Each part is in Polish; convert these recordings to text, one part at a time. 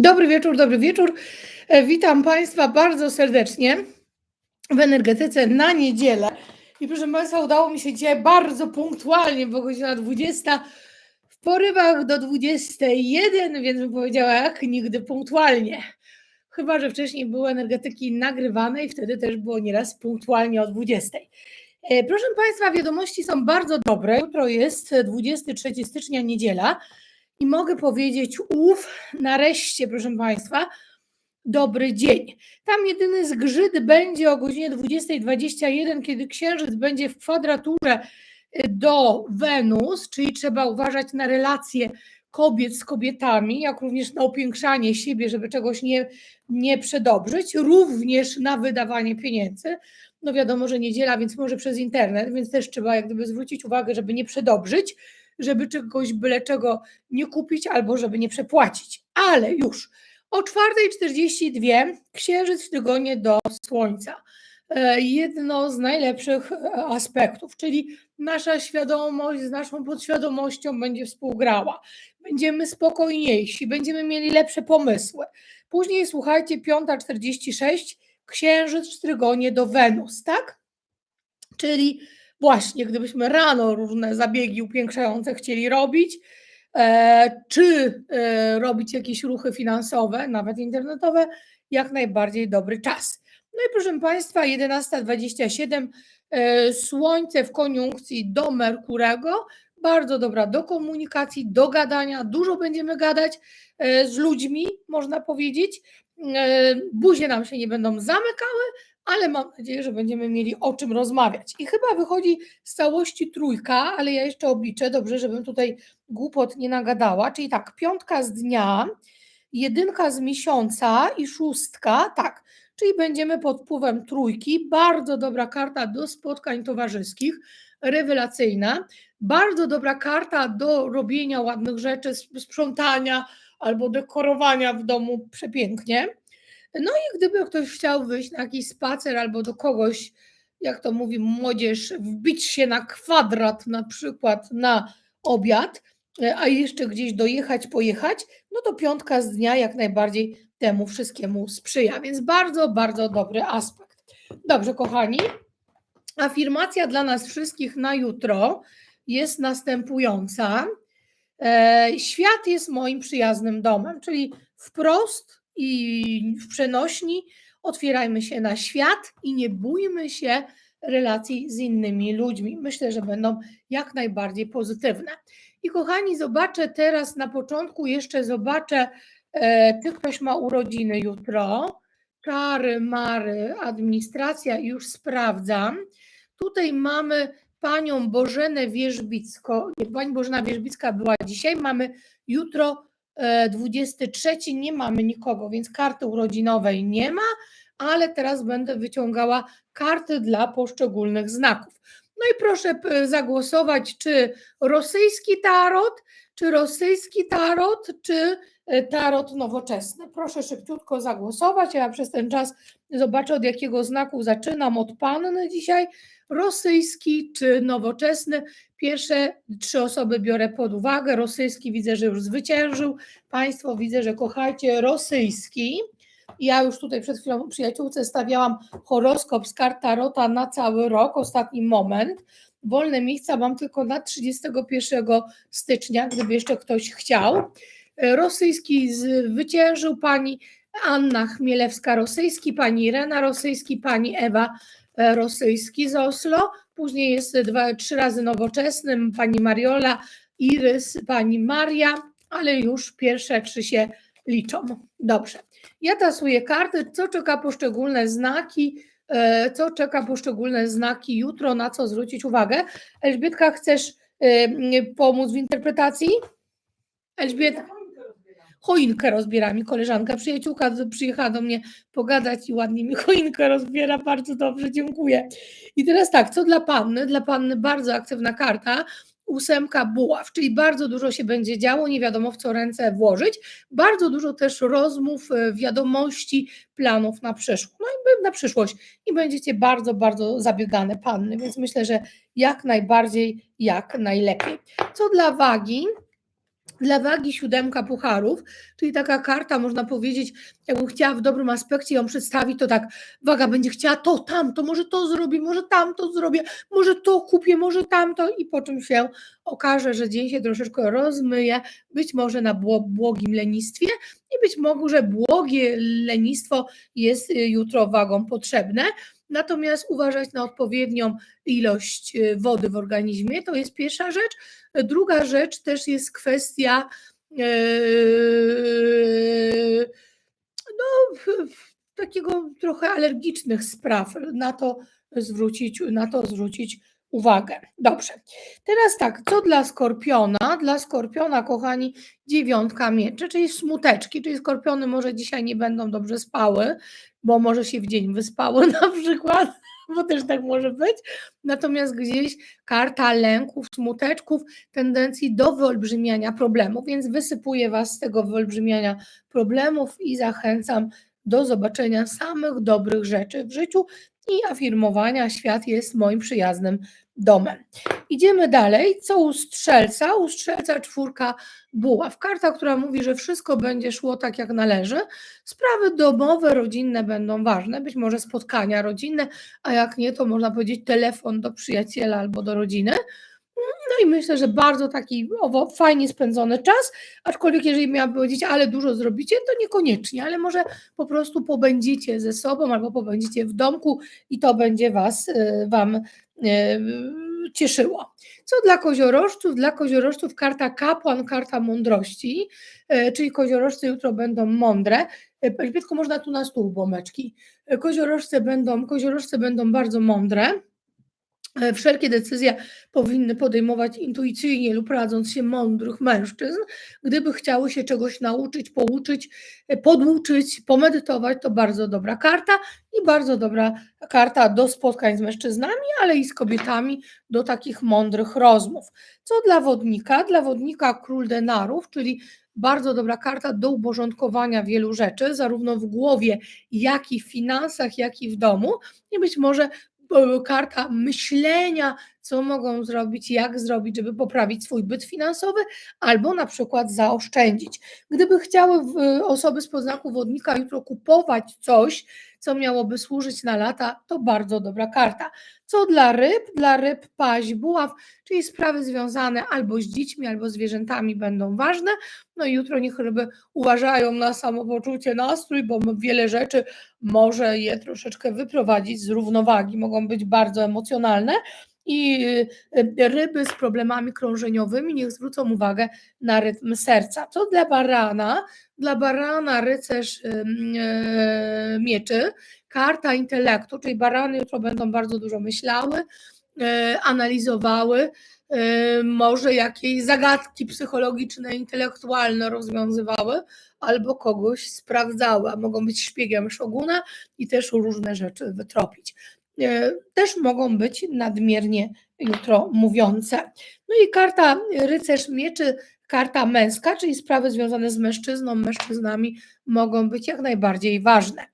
Dobry wieczór, dobry wieczór. E, Witam Państwa bardzo serdecznie w energetyce na niedzielę. I proszę Państwa, udało mi się dzisiaj bardzo punktualnie, bo godzina 20, w porywach do 21, więc bym powiedziała jak nigdy punktualnie. Chyba, że wcześniej były energetyki nagrywane i wtedy też było nieraz punktualnie o 20. E, Proszę Państwa, wiadomości są bardzo dobre. Jutro jest 23 stycznia, niedziela. I mogę powiedzieć, uf, nareszcie, proszę Państwa, dobry dzień. Tam jedyny zgrzyt będzie o godzinie 20.21, kiedy Księżyc będzie w kwadraturze y, do Wenus, czyli trzeba uważać na relacje kobiet z kobietami, jak również na upiększanie siebie, żeby czegoś nie, nie przedobrzyć, również na wydawanie pieniędzy. No wiadomo, że niedziela, więc może przez internet, więc też trzeba jak gdyby zwrócić uwagę, żeby nie przedobrzyć żeby czegoś byle czego nie kupić albo żeby nie przepłacić. Ale już o 4.42 księżyc w tygonie do Słońca. E, Jedno z najlepszych e, aspektów, czyli nasza świadomość z naszą podświadomością będzie współgrała. Będziemy spokojniejsi, będziemy mieli lepsze pomysły. Później słuchajcie, 5.46 księżyc w trygonie do Wenus, tak? Czyli właśnie gdybyśmy rano różne zabiegi upiększające chcieli robić, e, czy e, robić jakieś ruchy finansowe, nawet internetowe, jak najbardziej dobry czas. No i proszę Państwa, 11.27 e, Słońce w koniunkcji do Merkurego, bardzo dobra do komunikacji, do gadania, dużo będziemy gadać z ludźmi, można powiedzieć. Buzie nam się nie będą zamykały, ale mam nadzieję, że będziemy mieli o czym rozmawiać. I chyba wychodzi z całości trójka, ale ja jeszcze obliczę, dobrze, żebym tutaj głupot nie nagadała. Czyli tak, piątka z dnia, jedynka z miesiąca i szóstka, tak, czyli będziemy pod wpływem trójki. Bardzo dobra karta do spotkań towarzyskich, rewelacyjna. Bardzo dobra karta do robienia ładnych rzeczy, sprzątania albo dekorowania w domu przepięknie. No i gdyby ktoś chciał wyjść na jakiś spacer albo do kogoś, jak to mówi młodzież, wbić się na kwadrat na przykład na obiad, e, a jeszcze gdzieś dojechać, pojechać, no to piątka z dnia jak najbardziej temu wszystkiemu sprzyja. Więc bardzo, bardzo dobry aspekt. Dobrze, kochani. Afirmacja dla nas wszystkich na jutro jest następująca. E, świat jest moim przyjaznym domem, czyli wprost i w przenośni otwierajmy się na świat i nie bójmy się relacji z innymi ludźmi. Myślę, że będą jak najbardziej pozytywne. I kochani, zobaczę teraz na początku, jeszcze zobaczę, e, czy ktoś ma urodziny jutro. Czary, Mary, administracja, już sprawdzam. Tutaj mamy panią Bożenę Wierzbicką. Pani Bożena Wierzbicka była dzisiaj, mamy jutro 23 nie mamy nikogo, więc karty urodzinowej nie ma, ale teraz będę wyciągała karty dla poszczególnych znaków. No i proszę zagłosować, czy rosyjski tarot, czy rosyjski tarot, czy e, tarot nowoczesny. Proszę szybciutko zagłosować, ja przez ten czas zobaczę od jakiego znaku zaczynam, od panny dzisiaj, rosyjski czy nowoczesny. Pierwsze trzy osoby biorę pod uwagę. Rosyjski widzę, że już zwyciężył. Państwo widzę, że kochajcie rosyjski. Ja już tutaj przed chwilą przyjaciółce stawiałam horoskop z kart Tarota na cały rok, ostatni moment. Wolne miejsca mam tylko na 31 stycznia, gdyby jeszcze ktoś chciał. Rosyjski zwyciężył pani Anna Chmielewska-Rosyjski, pani Irena Rosyjski, pani Ewa Rosyjski z Oslo. Później jest dwa, trzy razy nowoczesnym pani Mariola, Irys, pani Maria, ale już pierwsze trzy się liczą. Dobrze. Ja tasuję karty, co czeka poszczególne znaki, e, co czeka poszczególne znaki jutro, na co zwrócić uwagę. Elżbietka, chcesz e, pomóc w interpretacji? Elżbieta choinkę rozbiera mi koleżanka, przyjaciółka przyjechała do mnie pogadać i ładnie mi choinkę rozbiera, bardzo dobrze, dziękuję. I teraz tak, co dla panny? Dla panny bardzo aktywna karta, ósemka buław, czyli bardzo dużo się będzie działo, nie wiadomo w co ręce włożyć, bardzo dużo też rozmów, e, wiadomości, planów na przyszłość, no i na przyszłość i będziecie bardzo, bardzo zabiegane panny, więc myślę, że jak najbardziej, jak najlepiej. Co dla wagi? Dla wagi siódemka pucharów, czyli taka karta, można powiedzieć, jakbym chciała w dobrym aspekcie ją przedstawić, to tak, waga będzie chciała to, tamto, może to zrobię, może tamto zrobię, może to kupię, może tamto i po czym się okaże, że dzień się troszeczkę rozmyje, być może na bło- błogim lenistwie i być może błogie lenistwo jest y, jutro wagą potrzebne. Natomiast uważać na odpowiednią ilość y, wody w organizmie, to jest pierwsza rzecz. Druga rzecz też jest kwestia yy, no, takiego trochę alergicznych spraw. Na to zwrócić, na to zwrócić uwagę. Dobrze. Teraz tak, co dla skorpiona? Dla skorpiona, kochani, dziewiątka mieczy, czyli smuteczki, czyli skorpiony może dzisiaj nie będą dobrze spały, bo może się w dzień wyspały na przykład, bo też tak może być. Natomiast gdzieś karta lęków, smuteczków, tendencji do wyolbrzymiania problemów, więc wysypuję Was z tego wyolbrzymiania problemów i zachęcam do zobaczenia samych dobrych rzeczy w życiu i afirmowania świat jest moim przyjaznym domem. Idziemy dalej. Co u strzelca? U strzelca czwórka buław. Karta, która mówi, że wszystko będzie szło tak jak należy. Sprawy domowe, rodzinne będą ważne, być może spotkania rodzinne, a jak nie, to można powiedzieć telefon do przyjaciela albo do rodziny. No i myślę, że bardzo taki owo, fajnie spędzony czas, aczkolwiek jeżeli miałabym powiedzieć, ale dużo zrobicie, to niekoniecznie, ale może po prostu pobędziecie ze sobą albo pobędziecie w domku i to będzie was, y, wam y, cieszyło. Co dla koziorożców? Dla koziorożców karta kapłan, karta mądrości, y, czyli koziorożcy jutro będą mądre. Elżbietko, można tu na stół bomeczki. Y, Koziorożce będą, koziorożce będą bardzo mądre. E, Wszelkie decyzje powinny podejmować intuicyjnie lub radząc się mądrych mężczyzn. Gdyby chciały się czegoś nauczyć, pouczyć, e, poduczyć, pomedytować, to bardzo dobra karta i bardzo dobra karta do spotkań z mężczyznami, ale i z kobietami, do takich mądrych rozmów. Co dla wodnika? Dla wodnika król denarów, czyli bardzo dobra karta do uporządkowania wielu rzeczy, zarówno w głowie, jak i w finansach, jak i w domu. I być może karta myślenia, co mogą zrobić, jak zrobić, żeby poprawić swój byt finansowy, albo na przykład zaoszczędzić. Gdyby chciały e, osoby z poznaku wodnika jutro kupować coś, co miałoby służyć na lata, to bardzo dobra karta. Co dla ryb? Dla ryb paź buław, czyli sprawy związane albo z dziećmi, albo zwierzętami będą ważne. No i jutro niech ryby uważają na samopoczucie, nastrój, bo wiele rzeczy może je troszeczkę wyprowadzić z równowagi, mogą być bardzo emocjonalne. I y, ryby z problemami krążeniowymi niech zwrócą uwagę na rytm serca. Co dla barana? Dla barana rycerz e, mieczy, karta intelektu, czyli barany jutro będą bardzo dużo myślały, e, analizowały, e, może jakieś zagadki psychologiczne, intelektualne rozwiązywały, albo kogoś sprawdzały, a mogą być szpiegiem szoguna i też różne rzeczy wytropić. E, Też mogą być nadmiernie jutro mówiące. No i karta rycerz mieczy, karta męska, czyli sprawy związane z mężczyzną, mężczyznami mogą być jak najbardziej ważne.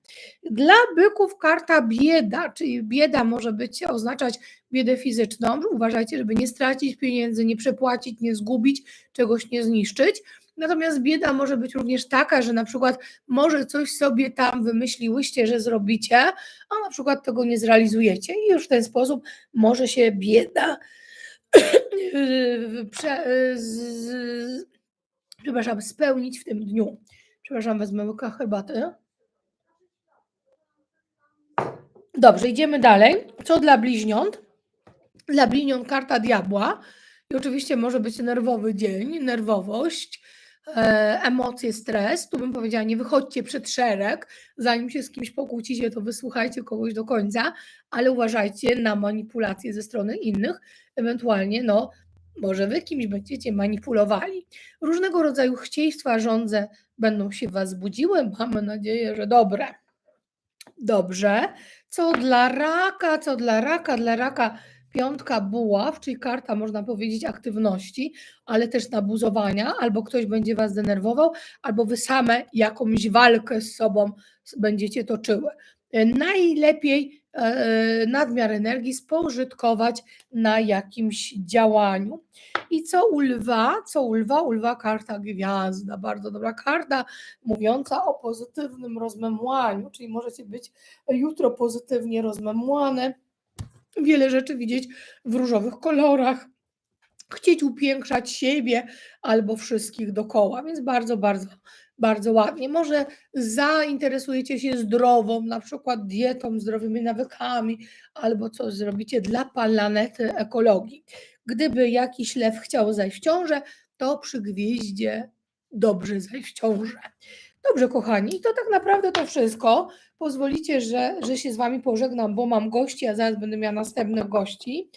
Dla byków karta bieda, czyli bieda może być oznaczać biedę fizyczną. Uważajcie, żeby nie stracić pieniędzy, nie przepłacić, nie zgubić, czegoś nie zniszczyć. Natomiast bieda może być również taka, że na przykład może coś sobie tam wymyśliłyście, że zrobicie, a na przykład tego nie zrealizujecie i już w ten sposób może się bieda prze, z, przepraszam, spełnić w tym dniu. Przepraszam, wezmę łyka herbaty. Dobrze, idziemy dalej. Co dla bliźniąt? Dla bliźniąt karta diabła. I oczywiście może być nerwowy dzień, nerwowość, emocje, stres. Tu bym powiedziała, nie wychodźcie przed szereg, zanim się z kimś pokłócicie, to wysłuchajcie kogoś do końca, ale uważajcie na manipulacje ze strony innych, ewentualnie no, może wy kimś będziecie manipulowali. Różnego rodzaju chcieństwa, żądze będą się was budziły, mamy nadzieję, że dobre. Dobrze. Co dla raka? Co dla raka? Dla raka piątka buław, czyli karta, można powiedzieć, aktywności, ale też nabuzowania, albo ktoś będzie was denerwował, albo wy same jakąś walkę z sobą będziecie toczyły. E, Najlepiej e, nadmiar energii spożytkować na jakimś działaniu. I co u lwa? Co u lwa? U lwa karta gwiazda, bardzo dobra karta, mówiąca o pozytywnym rozmemłaniu, czyli możecie być jutro pozytywnie rozmemłane, wiele rzeczy widzieć w różowych kolorach, chcieć upiększać siebie albo wszystkich dokoła, więc bardzo, bardzo, bardzo ładnie. Może zainteresujecie się zdrową, na przykład dietą, zdrowymi nawykami, albo coś zrobicie dla planety ekologii. Gdyby jakiś lew chciał zajść w ciążę, to przy gwieździe dobrze zajść w ciążę. Dobrze, kochani, to tak naprawdę to wszystko. Pozwolicie, że, że się z Wami pożegnam, bo mam gości, a zaraz będę miała następnych gości.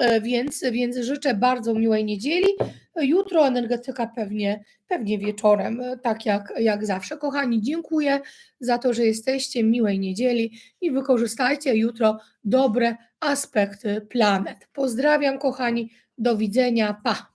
E, Więc, więc życzę bardzo miłej niedzieli. Jutro energetyka pewnie, pewnie wieczorem, e, tak jak, jak zawsze. Kochani, dziękuję za to, że jesteście. Miłej niedzieli i wykorzystajcie jutro dobre aspekty planet. Pozdrawiam, kochani. Do widzenia. Pa.